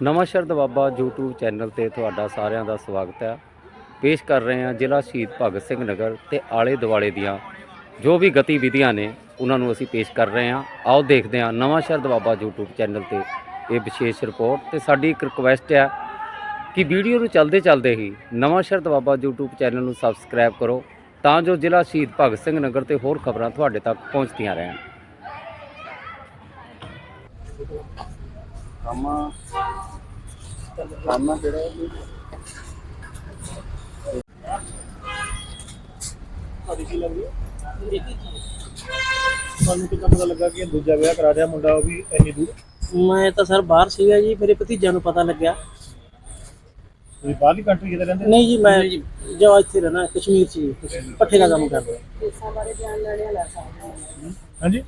ਨਵਾਂ Sharad Baba YouTube channel ਤੇ ਤੁਹਾਡਾ ਸਾਰਿਆਂ ਦਾ ਸਵਾਗਤ ਹੈ। ਪੇਸ਼ ਕਰ ਰਹੇ ਹਾਂ ਜ਼ਿਲ੍ਹਾ ਸ਼ਹੀਦ ਭਗਤ ਸਿੰਘ ਨਗਰ ਤੇ ਆਲੇ ਦੁਆਲੇ ਦੀਆਂ ਜੋ ਵੀ ਗਤੀਵਿਧੀਆਂ ਨੇ, ਉਹਨਾਂ ਨੂੰ ਅਸੀਂ ਪੇਸ਼ ਕਰ ਰਹੇ ਹਾਂ। ਆਓ ਦੇਖਦੇ ਹਾਂ ਨਵਾਂ ਸ਼ਰਦ ਬਾਬਾ YouTube ਚੈਨਲ ਤੇ ਇਹ ਵਿਸ਼ੇਸ਼ ਰਿਪੋਰਟ। ਤੇ ਸਾਡੀ ਇੱਕ ਰਿਕੁਐਸਟ ਹੈ ਕਿ ਵੀਡੀਓ ਨੂੰ ਚੱਲਦੇ ਚੱਲਦੇ ਹੀ ਨਵਾਂ ਸ਼ਰਦ ਬਾਬਾ YouTube ਚੈਨਲ ਨੂੰ ਸਬਸਕ੍ਰਾਈਬ ਕਰੋ, ਤਾਂ ਜੋ ਜ਼ਿਲ੍ਹਾ ਸ਼ਹੀਦ ਭਗਤ ਸਿੰਘ ਨਗਰ ਤੇ ਹੋਰ ਖਬਰਾਂ ਤੁਹਾਡੇ ਤੱਕ ਪਹੁੰਚਦੀਆਂ ਰਹਿਣ। ਕੰਮ ਕੰਮ ਜਿਹੜਾ ਤੁਹਾਡੀ ਕੀ ਲੱਗਦੀ ਹੈ ਤੁਹਾਨੂੰ ਕਿੱਦਾਂ ਪਤਾ ਲੱਗਾ ਕਿ ਦੂਜਾ ਵਿਆਹ ਕਰਾ ਰਿਹਾ ਮੁੰਡਾ ਉਹ ਵੀ ਇੰਨੀ ਦੂਰ? ਮੈਂ ਤਾਂ ਸਰ ਬਾਹਰ ਸੀਗਾ ਜੀ ਮੇਰੇ ਭਤੀਜਾ ਨੂੰ ਪਤਾ ਲੱਗਿਆ। ਤੁਸੀਂ ਬਾਹਰਲੀ ਕੰਟਰੀ ਕਿਤੇ ਰਹਿੰਦੇ? ਨਹੀਂ ਜੀ ਮੈਂ ਜੋ ਇੱਥੇ ਰਹਿਣਾ ਕਸ਼ਮੀਰ ਚ ਜੀ ਪੱਠੇ ਦਾ ਕੰਮ ਕਰਦਾ। ਹਾਂਜੀ?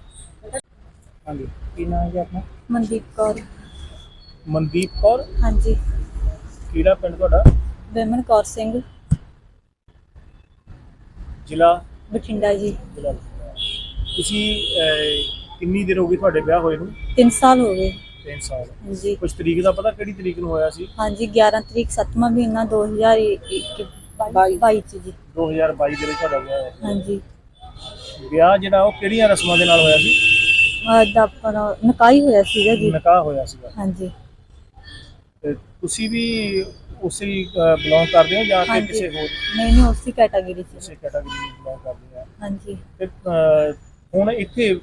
ਹਾਂਜੀ। ਕੀ ਨਾਮ ਹੈ ਆਪਣਾ? ਮਨਦੀਪ ਕੌਰ। ਮਨਦੀਪ ਕੌਰ? ਹਾਂਜੀ। ਕਿਹੜਾ ਪਿੰਡ ਤੁਹਾਡਾ? ਵਿਮਨ ਕੌਰ ਸਿੰਘ। ਜ਼ਿਲ੍ਹਾ? ਬਠਿੰਡਾ ਜੀ। ਜ਼ਿਲ੍ਹਾ ਤੁਸੀਂ ਅਹ, ਕਿੰਨੀ ਦੇਰ ਹੋ ਗਈ ਤੁਹਾਡੇ ਵਿਆਹ ਹੋਏ ਨੂੰ? 3 ਸਾਲ ਹੋ ਗਏ। 3 ਸਾਲ। ਹਾਂਜੀ। ਕੁਝ ਤਰੀਕ ਦਾ ਪਤਾ ਕਿਹੜੀ ਤਰੀਕ ਨੂੰ ਹੋਇਆ ਸੀ? ਹਾਂਜੀ 11 ਤਰੀਕ 7ਵਾਂ ਮਹੀਨਾ 2022 ਚ ਜੀ। 2022 ਦੇ ਵਿੱਚ ਤੁਹਾਡਾ ਵਿਆਹ ਹੋਇਆ ਹਾਂਜੀ। ਸੀ। ਵਿਆਹ ਜਿਹੜਾ ਉਹ ਕਿਹੜੀਆਂ ਰਸਮਾਂ ਦੇ ਨਾਲ ਹੋਇਆ ਸੀ? ਅੱਜ ਆਪਣਾ ਨਕਾਈ ਹੋਇਆ ਸੀਗਾ ਜੀ। ਨਿਕਾਹ ਹੋਇਆ ਸੀਗਾ। ਹਾਂਜੀ। ਤੁਸੀਂ ਵੀ ਉਸੇ ਬਿਲੋਂਗ ਕਰਦੇ ਹੋ ਜਾਂ ਹਾਂਜੀ। ਕਿਸੇ ਹੋਰ ਨਹੀਂ ਨਹੀਂ ਉਸੇ ਕੈਟਾਗਰੀ ਚ। ਕਿਸੇ ਕੈਟਾਗਰੀ ਨੂੰ ਬਿਲੋਂਗ ਕਰਦੇ ਆ ਹਾਂਜੀ। ਤੇ ਅਹ, ਹੁਣ ਇੱਥੇ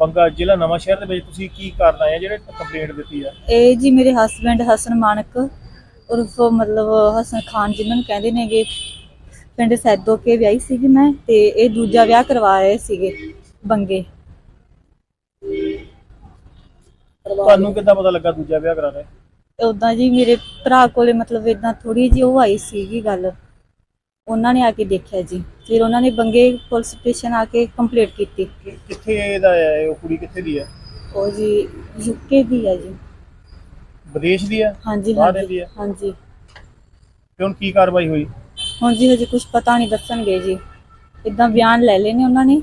ਬੰਗਾ ਜ਼ਿਲ੍ਹਾ ਨਵਾਂ ਸ਼ਹਿਰ ਦੇ ਵਿੱਚ ਤੁਸੀਂ ਕੀ ਕਰਨ ਆਏ ਆ ਜਿਹੜੇ ਕੰਪਲੇਂਟ ਦਿੱਤੀ ਆ? ਇਹ ਜੀ ਮੇਰੇ ਹਸਬੰਡ ਹਸਨ ਮਾਨਕ ਉਰਫ ਮਤਲਬ ਹਸਨ ਖਾਨ ਜਿਨ੍ਹਾਂ ਨੂੰ ਕਹਿੰਦੇ ਨੇਗੇ ਪਿੰਡ ਸੈਦੋ ਕੇ ਵਿਆਹੀ ਸੀਗੀ ਮੈਂ ਤੇ ਇਹ ਦੂਜਾ ਵਿਆਹ ਕਰਵਾ ਰਹੇ ਸੀਗੇ ਬੰਗੇ। ਤੁਹਾਨੂੰ ਕਿੱਦਾਂ ਪਤਾ ਲੱਗਾ ਦੂਜਾ ਵਿਆਹ ਕਰਾ ਰਹੇ ਉਦਾਂ ਜੀ ਮੇਰੇ ਭਰਾ ਕੋਲੇ ਮਤਲਬ ਇਦਾਂ ਥੋੜੀ ਜਿਹੀ ਉਹ ਆਈ ਸੀਗੀ ਗੱਲ। ਉਹਨਾਂ ਨੇ ਆ ਕੇ ਦੇਖਿਆ ਜੀ। ਫਿਰ ਉਹਨਾਂ ਨੇ ਬੰਗੇ ਪੁਲਿਸ ਸਟੇਸ਼ਨ ਆ ਕੇ ਕੰਪਲੀਟ ਕੀਤੀ। ਕਿ- ਕਿੱਥੇ ਦਾ ਹੈ ਉਹ ਕੁੜੀ ਕਿੱਥੇ ਦੀ ਹੈ ਉਹ ਜੀ ਯੂਕੇ ਦੀ ਹੈ ਜੀ। ਵਿਦੇਸ਼ ਦੀ ਹੈ ਹਾਂਜੀ ਬਾਹਰ ਹਾਂਜੀ ਰਹਿੰਦੀ ਹੈ? ਹਾਂਜੀ। ਤੇ ਹੁਣ ਕੀ ਕਾਰਵਾਈ ਹੋਈ? ਹੁਣ ਜੀ ਹਜੇ ਕੁਝ ਪਤਾ ਨਹੀਂ ਦੱਸਣਗੇ ਜੀ। ਇਦਾਂ ਬਿਆਨ ਲੈ ਲਏ ਨੇ ਉਹਨਾਂ ਨੇ।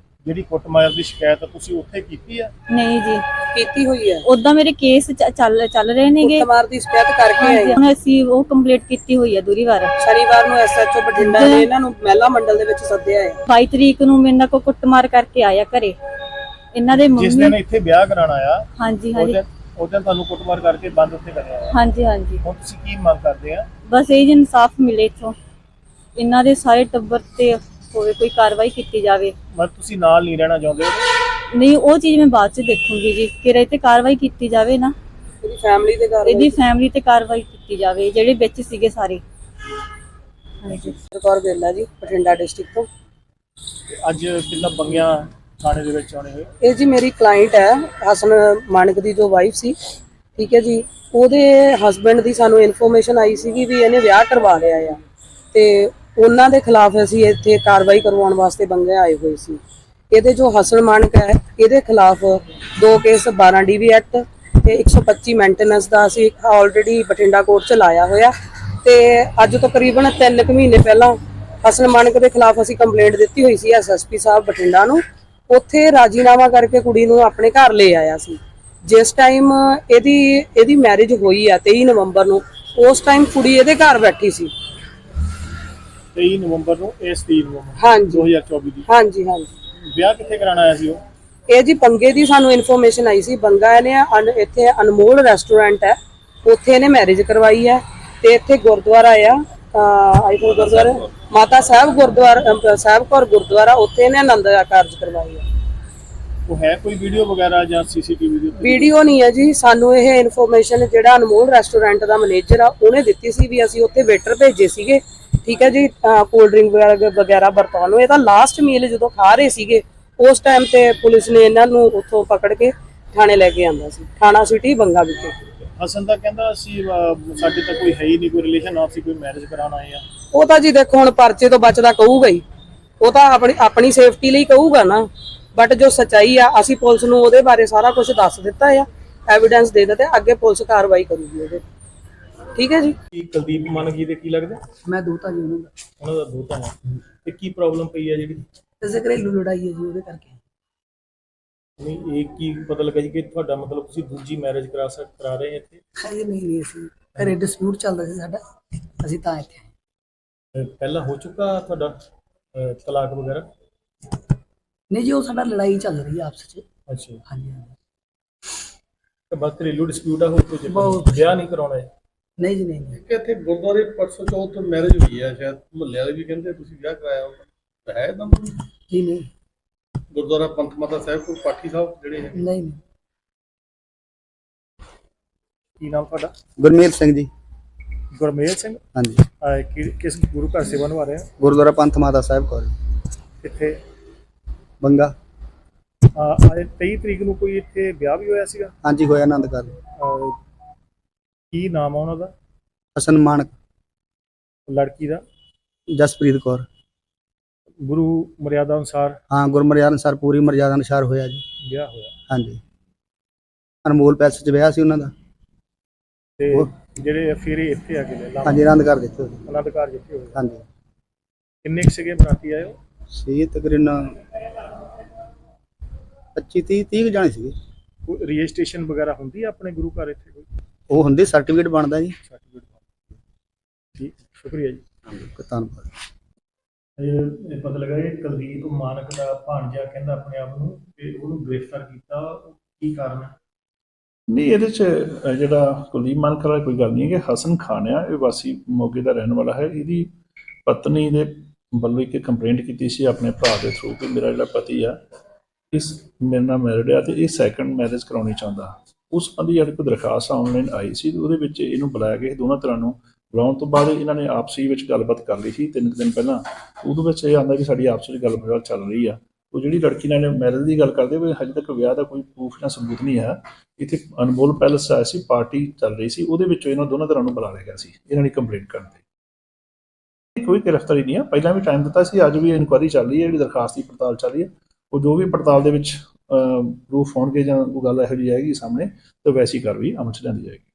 ਜਿਹੜੀ ਕੁੱਟਮਾਰ ਦੀ ਸ਼ਿਕਾਇਤ ਤੁਸੀਂ ਉੱਥੇ ਕੀਤੀ ਆ? ਨਹੀਂ ਜੀ। ਕੀਤੀ ਹੋਈ ਹੈ ਉਦਾਂ ਮੇਰੇ ਕੇਸ ਚ- ਚੱਲ ਚੱਲ ਰਹੇ ਨੇਗੇ। ਕੁੱਟਮਾਰ ਦੀ ਸ਼ਿਕਾਇਤ ਕਰਕੇ ਆਏ ਹਾਂਜੀ, ਹੁਣ ਅਸੀਂ ਉਹ ਕੰਪਲੀਟ ਕੀਤੀ ਹੋਈ ਹੈ ਦੂਰੀ ਵਾਰ। ਸ਼ਨੀਵਾਰ ਨੂੰ ਐਸਐਚਓ ਬਠਿੰਡਾ ਨੇ ਇਹਨਾਂ ਨੂੰ ਮਹਿਲਾ ਮੰਡਲ ਦੇ ਵਿੱਚ ਸੱਦਿਆ ਹੈ। 22 ਤਰੀਕ ਨੂੰ ਮੇਰੇ ਨਾਲ ਕੋ ਕੁੱਟਮਾਰ ਕਰਕੇ ਆਇਆ ਘਰੇ। ਇਹਨਾਂ ਦੇ ਜਿਸ ਦਿਨ ਮੰਮੀ ਇੱਥੇ ਵਿਆਹ ਕਰਾਉਣ ਆਇਆ ਹਾਂਜੀ ਹਾਂਜੀ। ਦਿਨ ਉਸ ਦਿਨ ਤੁਹਾਨੂੰ ਕੁੱਟਮਾਰ ਕਰਕੇ ਬੰਦ ਉੱਥੇ ਕਰਿਆ ਆ ਹਾਂਜੀ ਹਾਂਜੀ। ਹੁਣ ਤੁਸੀਂ ਕੀ ਮੰਗ ਕਰਦੇ ਆ? ਬਸ ਇਹ ਜੀ ਇਨਸਾਫ ਮਿਲੇ ਇਥੋਂ। ਇਹਨਾਂ ਦੇ ਸਾਰੇ ਟੱਬਰ ਤੇ ਹੋਵੇ ਕੋਈ ਕਾਰਵਾਈ ਕੀਤੀ ਜਾਵੇ। ਮਤਲਬ ਤੁਸੀਂ ਨਾਲ ਨਹੀਂ ਰਹਿਣਾ ਚਾਹੁੰਦੇ? ਨਹੀਂ ਉਹ ਚੀਜ਼ ਮੈਂ ਬਾਅਦ ਚ ਦੇਖੂੰਗੀ ਜੀ ਕਿ ਇਹ ਤੇ ਕਾਰਵਾਈ ਕੀਤੀ ਜਾਵੇ ਨਾ। ਇਹਦੀ ਫੈਮਿਲੀ ਦੇ ਘਰ ਇਹਦੀ ਫੈਮਿਲੀ ਤੇ ਕਾਰਵਾਈ ਕੀਤੀ ਜਾਵੇ ਜਿਹੜੇ ਵਿੱਚ ਸੀਗੇ ਸਾਰੇ। ਹਾਂਜੀ। ਸਰਕਾਰ ਬੇਲਾ ਜੀ ਬਠਿੰਡਾ ਡਿਸਟ੍ਰਿਕਟ ਤੋਂ। ਤੇ ਅੱਜ ਕਿੰਨਾ ਬੰਗਿਆ ਥਾਣੇ ਦੇ ਵਿੱਚ ਆਉਣੇ ਹੋਏ? ਇਹ ਜੀ ਮੇਰੀ ਕਲਾਇੰਟ ਹੈ ਹਸਨ ਮਾਨਕ ਦੀ ਜੋ ਵਾਈਫ ਸੀ। ਠੀਕ ਹੈ ਜੀ ਉਹਦੇ ਹਸਬੰਡ ਦੀ ਸਾਨੂੰ ਇਨਫੋਰਮੇਸ਼ਨ ਆਈ ਸੀਗੀ ਵੀ ਇਹਨੇ ਵਿਆਹ ਕਰਵਾ ਲਿਆ ਆ। ਤੇ ਉਹਨਾਂ ਦੇ ਖਿਲਾਫ ਅਸੀਂ ਇੱਥੇ ਕਾਰਵਾਈ ਕਰਵਾਉਣ ਵਾਸਤੇ ਬੰਗੇ ਆਏ ਹੋਏ ਸੀ। ਇਹਦੇ ਜੋ ਹਸਨ ਮਾਨਕ ਹੈ, ਇਹਦੇ ਖਿਲਾਫ ਦੋ ਕੇਸ 12 ਡੀਵੀ ਐਕਟ ਤੇ 125 ਮੇਨਟੇਨੈਂਸ ਦਾ ਅਸੀਂ ਆਲਰੇਡੀ ਬਠਿੰਡਾ ਕੋਰਟ ਚ ਲਾਇਆ ਹੋਇਆ। ਤੇ ਅੱਜ ਤੋਂ ਤਕਰੀਬਨ 3 ਕੁ ਮਹੀਨੇ ਪਹਿਲਾਂ ਹਸਨ ਮਾਨਕ ਦੇ ਖਿਲਾਫ ਅਸੀਂ ਕੰਪਲੇਂਟ ਦਿੱਤੀ ਹੋਈ ਸੀ ਐਸਐਸਪੀ ਸਾਹਿਬ ਬਠਿੰਡਾ ਨੂੰ। ਉੱਥੇ ਰਾਜੀਨਾਮਾ ਕਰਕੇ ਕੁੜੀ ਨੂੰ ਆਪਣੇ ਘਰ ਲੈ ਆਇਆ ਸੀ। ਜਿਸ ਟਾਈਮ ਇਹਦੀ ਇਹਦੀ ਮੈਰਿਜ ਹੋਈ ਆ 23 ਨਵੰਬਰ ਨੂੰ, ਉਸ ਟਾਈਮ ਕੁੜੀ ਇਹਦੇ ਘਰ ਬੈਠੀ ਸੀ। 23 ਨਵੰਬਰ ਨੂੰ ਇਸ 3 ਨਵੰਬਰ ਹਾਂਜੀ। 2024 ਦੀ। ਹਾਂਜੀ ਹਾਂਜੀ। ਵਿਆਹ ਕਿੱਥੇ ਕਰਾਉਣਾ ਆਇਆ ਸੀ ਉਹ? ਇਹ ਜੀ ਬੰਗੇ ਦੀ ਸਾਨੂੰ ਇਨਫੋਰਮੇਸ਼ਨ ਆਈ ਸੀ। ਬੰਗਾ ਨੇ ਅਨ- ਇੱਥੇ ਅਨਮੋਲ ਰੈਸਟੋਰੈਂਟ ਹੈ। ਉੱਥੇ ਇਹਨੇ ਮੈਰਿਜ ਕਰਵਾਈ ਹੈ। ਤੇ ਇੱਥੇ ਗੁਰਦੁਆਰਾ ਆ ਆਈ ਥਿੰਕ ਗੁਰਦੁਆਰਾ ਮਾਤਾ ਸਾਹਿਬ ਗੁਰਦੁਆਰਾ ਸਾਹਿਬ ਕੌਰ ਗੁਰਦੁਆਰਾ ਉੱਥੇ ਇਹਨੇ ਆਨੰਦ ਕਾਰਜ ਕਰਵਾਈ ਹੈ ਉਹ ਹੈ ਕੋਈ ਵੀਡੀਓ ਵਗੈਰਾ ਜਾਂ ਸੀਸੀਟੀਵੀ ਦੀ ਵੀਡੀਓ ਨਹੀਂ ਹੈ ਜੀ। ਸਾਨੂੰ ਇਹ ਇਨਫੋਰਮੇਸ਼ਨ ਜਿਹੜਾ ਅਨਮੋਲ ਰੈਸਟੋਰੈਂਟ ਦਾ ਮੈਨੇਜਰ ਆ ਉਹਨੇ ਦਿੱਤੀ ਸੀ ਵੀ ਅਸੀਂ ਉੱਥੇ ਵੇਟਰ ਭੇਜੇ ਸੀਗੇ। ਠੀਕ ਹੈ ਜੀ ਕੋਲਡ ਡਰਿੰਕ ਵਗੈਰਾ ਵਗੈਰਾ ਵਰਤਾਉਣ ਨੂੰ। ਇਹ ਤਾਂ ਲਾਸਟ ਮੀਲ ਜਦੋਂ ਖਾ ਰਹੇ ਸੀਗੇ ਉਸ ਟਾਈਮ ਤੇ ਪੁਲਿਸ ਨੇ ਇਹਨਾਂ ਨੂੰ ਉੱਥੋਂ ਪਕੜ ਕੇ ਥਾਣੇ ਲੈ ਕੇ ਆਂਦਾ ਸੀ। ਥਾਣਾ ਸਿਟੀ ਬੰਗਾ ਵਿਖੇ। ਹਸਨ ਤਾਂ ਕਹਿੰਦਾ ਅਸੀਂ ਸਾਡੇ ਤਾਂ ਕੋਈ ਹੈ ਹੀ ਨਹੀਂ ਕੋਈ ਰਿਲੇਸ਼ਨ ਆਪਸੀ ਕੋਈ ਮੈਰਿਜ ਕਰਾਉਣ ਆਏ ਆ ਉਹ ਤਾਂ ਜੀ ਦੇਖੋ ਹੁਣ ਪਰਚੇ ਤੋਂ ਬਚਦਾ ਕਹੂਗਾ ਹੀ। ਉਹ ਤਾਂ ਆਪਣੀ ਆਪਣੀ ਸੇਫਟੀ ਲਈ ਕਹੂਗਾ ਨਾ। ਬਟ ਜੋ ਸਚਾਈ ਆ ਅਸੀਂ ਪੁਲਿਸ ਨੂੰ ਉਹਦੇ ਬਾਰੇ ਸਾਰਾ ਕੁਝ ਦੱਸ ਦਿੱਤਾ ਆ। ਐਵੀਡੈਂਸ ਦੇ ਦਿੱਤੇ ਅੱਗੇ ਪੁਲਿਸ ਕਾਰਵਾਈ ਕਰੂਗੀ ਉਹਦੇ। ਠੀਕ ਹੈ ਜੀ। ਕੀ ਕੁਲਦੀਪ ਮਾਨਕੀ ਦੇ ਕੀ ਲੱਗਦਾ? ਮੈਂ ਦੋਤਾ ਜੀ ਉਹਨੂੰ ਉਹਨਾਂ ਦਾ ਦੋਤਾ ਹੈ। ਤੇ ਕੀ ਪ੍ਰੋਬਲਮ ਪਈ ਹੈ ਜਿਹੜੀ? ਇਸੇ ਘਰੇਲੂ ਲੜਾਈ ਹੈ ਜੀ ਉਹਦੇ ਕਰਕੇ। ਨਹੀਂ ਇਹ ਕੀ ਪਤਾ ਲੱਗਾ ਜੀ ਕਿ ਤੁਹਾਡਾ ਮਤਲਬ ਤੁਸੀਂ ਦੂਜੀ ਮੈਰਿਜ ਕਰਾ ਸਕ ਕਰਾ ਰਹੇ ਹੋ ਇੱਥੇ? ਹਜੇ ਨਹੀਂ ਨਹੀਂ ਅਸੀਂ ਘਰੇ ਡਿਸਪਿਊਟ ਚੱਲਦਾ ਸੀ ਸਾਡਾ। ਅਸੀਂ ਤਾਂ ਇੱਥੇ ਆਏ। ਅਹ ਪਹਿਲਾਂ ਹੋ ਚੁੱਕਾ ਤੁਹਾਡਾ ਅਹ ਤਲਾਕ ਵਗੈਰਾ? ਨਹੀਂ ਜੀ ਉਹ ਸਾਡਾ ਲੜਾਈ ਚੱਲ ਰਹੀ ਹੈ ਆਪਸ ਵਿੱਚ। ਅੱਛਾ। ਹਾਂਜੀ ਹਾਂਜੀ। ਤੇ ਬਸ ਘਰੇਲੂ ਡਿਸਪਿਊਟ ਆ ਹੋਰ ਕੁਝ ਬਹੁਤ। ਵਿਆਹ ਨਹੀਂ ਕਰਾਉਣਾ ਹੈ? ਨਹੀਂ ਜੀ ਨਹੀਂ ਨਹੀਂ। ਕਿ ਇੱਥੇ ਗੁਰਦੁਆਰੇ ਪਰਸੋਂ ਚੌਥ ਮੈਰਿਜ ਹੋਈ ਹੈ ਸ਼ਾਇਦ ਮੁਹੱਲੇ ਵਾਲੇ ਵੀ ਕਹਿੰਦੇ ਤੁਸੀਂ ਵਿਆਹ ਕਰਾਇਆ ਹੋਊਗਾ। ਹੈ ਤਾਂ ਜੀ ਨਹੀਂ ਗੁਰਦੁਆਰਾ ਪੰਥ ਮਾਤਾ ਸਾਹਿਬ ਕੋਲ ਪਾਠੀ ਸਾਹਿਬ ਜਿਹੜੇ ਹੈ ਨਹੀਂ ਨਹੀਂ। ਕੀ ਨਾਮ ਤੁਹਾਡਾ? ਗੁਰਮੀਤ ਸਿੰਘ ਜੀ। ਗੁਰਮੇਲ ਸਿੰਘ? ਹਾਂਜੀ। ਅਹ ਕਿ- ਕਿਸ ਗੁਰੂ ਘਰ ਸੇਵਾ ਨਿਭਾ ਰਹੇ ਹੋ ਗੁਰਦੁਆਰਾ ਪੰਥ ਮਾਤਾ ਸਾਹਿਬ ਕੋਲ। ਇੱਥੇ? ਬੰਗਾ। ਅਹ ਅੱਜ 23 ਤਰੀਕ ਨੂੰ ਕੋਈ ਇੱਥੇ ਵਿਆਹ ਵੀ ਹੋਇਆ ਸੀਗਾ? ਹਾਂਜੀ ਹੋਇਆ ਆਨੰਦ ਕਰ ਅਹ ਕੀ ਨਾਮ ਆ ਉਹਨਾਂ ਦਾ? ਹਸਨ ਮਾਨਕ। ਲੜਕੀ ਦਾ? ਜਸਪ੍ਰੀਤ ਕੌਰ। ਗੁਰੂ ਮਰਿਆਦਾ ਅਨੁਸਾਰ? ਹਾਂ ਗੁਰਮਰਿਆਦ ਅਨੁਸਾਰ ਪੂਰੀ ਮਰਿਆਦਾ ਅਨੁਸਾਰ ਹੋਇਆ ਜੀ। ਵਿਆਹ ਹੋਇਆ। ਹਾਂਜੀ। ਅਨਮੋਲ ਪੈਲਸ ਚ ਵਿਆਹ ਸੀ ਉਹਨਾਂ ਦਾ। ਤੇ ਜਿਹੜੇ ਫਿਰ ਇੱਥੇ ਆ ਕੇ ਲੈ ਹਾਂਜੀ ਆਨੰਦ ਕਰ ਦਿੱਤੇ ਹੋਏ। ਆਨੰਦ ਘਰ ਜਿੱਥੇ ਹੋਇਆ ਹਾਂਜੀ। ਕਿੰਨੇ ਕੁ ਸੀਗੇ ਬਰਾਤੀ ਆਏ ਹੋ ਸੀ ਤਕਰੀਬਨ 25 30 30 ਜਾਣੇ ਸੀਗੇ। ਕੋਈ ਰਜਿਸਟ੍ਰੇਸ਼ਨ ਵਗੈਰਾ ਹੁੰਦੀ ਆ ਆਪਣੇ ਗੁਰੂ ਘਰ ਇੱਥੇ ਕੋਈ? ਉਹ ਹੁੰਦੀ ਸਰਟੀਫਿਕੇਟ ਬਣਦਾ ਜੀ। ਸਰਟੀਫਿਕੇਟ ਠੀਕ ਸ਼ੁਕਰੀਆ ਜੀ। ਧੰਨਵਾਦ। ਇਹ ਪਤਾ ਲੱਗਾ ਇਹ ਕੁਲਦੀਪ ਮਾਨਕ ਦਾ ਭਾਣਜਾ ਕਹਿੰਦਾ ਆਪਣੇ ਆਪ ਨੂੰ ਕਿ ਉਹਨੂੰ ਗ੍ਰਿਫਤਾਰ ਕੀਤਾ। ਉਹ ਕੀ ਕਾਰਨ ਹੈ? ਨਹੀਂ ਇਹਦੇ ਚ ਅਹ, ਜਿਹੜਾ ਕੁਲਦੀਪ ਮਾਨਕ ਵਾਲਾ ਕੋਈ ਗੱਲ ਨਹੀਂ ਹੈ ਕਿ ਹਸਨ ਖਾਨ ਆ ਇਹ ਵਾਸੀ ਮੋਗੇ ਦਾ ਰਹਿਣ ਵਾਲਾ ਹੈ। ਇਹਦੀ ਪਤਨੀ ਦੇ ਵੱਲੋਂ ਇੱਕ ਕੰਪਲੇਂਟ ਕੀਤੀ ਸੀ ਆਪਣੇ ਭਰਾ ਦੇ ਥਰੂ ਕਿ ਮੇਰਾ ਜਿਹੜਾ ਪਤੀ ਆ ਇਸ ਮੇਰੇ ਨਾਲ ਮੈਰਿਡ ਆ ਤੇ ਇਹ ਸੈਕੰਡ ਮੈਰਿਜ ਕਰਾਉਣੀ ਚਾਹੁੰਦਾ। ਉਸ ਸੰਬੰਧੀ ਜਿਹੜੀ ਕੋਈ ਦਰਖਾਸਤ ਆਨਲਾਈਨ ਆਈ ਸੀ ਉਹਦੇ ਵਿੱਚ ਇਹਨੂੰ ਬੁਲਾਇਆ ਗਿਆ ਦੋਨਾਂ ਤਰ੍ਹਾਂ ਨੂੰ ਬੁਲਾਉਣ ਤੋਂ ਬਾਅਦ ਇਹਨਾਂ ਨੇ ਆਪਸੀ ਵਿੱਚ ਗੱਲਬਾਤ ਕਰ ਲਈ ਸੀ ਤਿੰਨ ਕੁ ਦਿਨ ਪਹਿਲਾਂ। ਉਹਦੇ ਵਿੱਚ ਇਹ ਆਂਦਾ ਕਿ ਸਾਡੀ ਆਪਸੀ ਵਿੱਚ ਗੱਲਬਾਤ ਚੱਲ ਰਹੀ ਆ। ਉਹ ਜਿਹੜੀ ਲੜਕੀ ਨਾਲ ਮੈਰਿਜ ਦੀ ਗੱਲ ਕਰਦੇ ਹੋਏ ਹਜੇ ਤੱਕ ਵਿਆਹ ਦਾ ਕੋਈ ਪ੍ਰੂਫ ਜਾਂ ਸਬੂਤ ਨਹੀਂ ਹੈ ਇੱਥੇ ਅਨਮੋਲ ਪੈਲਸ ਆਇਆ ਸੀ ਪਾਰਟੀ ਚੱਲ ਰਹੀ ਸੀ। ਉਹਦੇ ਵਿੱਚੋਂ ਇਹਨਾਂ ਦੋਨਾਂ ਤਰ੍ਹਾਂ ਨੂੰ ਬੁਲਾ ਲਿਆ ਗਿਆ ਸੀ, ਇਹਨਾਂ ਨੇ ਕੰਪਲੇਂਟ ਕਰਨ ਤੇ। ਕੋਈ ਗ੍ਰਿਫਤਾਰੀ ਨਹੀਂ ਆ। ਪਹਿਲਾਂ ਵੀ ਟਾਈਮ ਦਿੱਤਾ ਸੀ, ਅੱਜ ਵੀ ਇਨਕੁਆਇਰੀ ਚੱਲ ਰਹੀ ਹੈ, ਜਿਹੜੀ ਦਰਖਾਸਤ ਦੀ ਪੜਤਾਲ ਚੱਲ ਰਹੀ ਹੈ। ਉਹ ਜੋ ਵੀ ਪੜਤਾਲ ਦੇ ਵਿੱਚ ਪ੍ਰੂਫ ਹੋਣਗੇ ਜਾਂ ਉਹ ਗੱਲ ਇਹੋ ਜਿਹੀ ਆਏਗੀ ਸਾਹਮਣੇ, ਤਾਂ ਵੈਸੀ ਕਾਰਵਾਈ ਅਮਲ ਚ ਜਾਂਦੀ ਜਾਏਗੀ।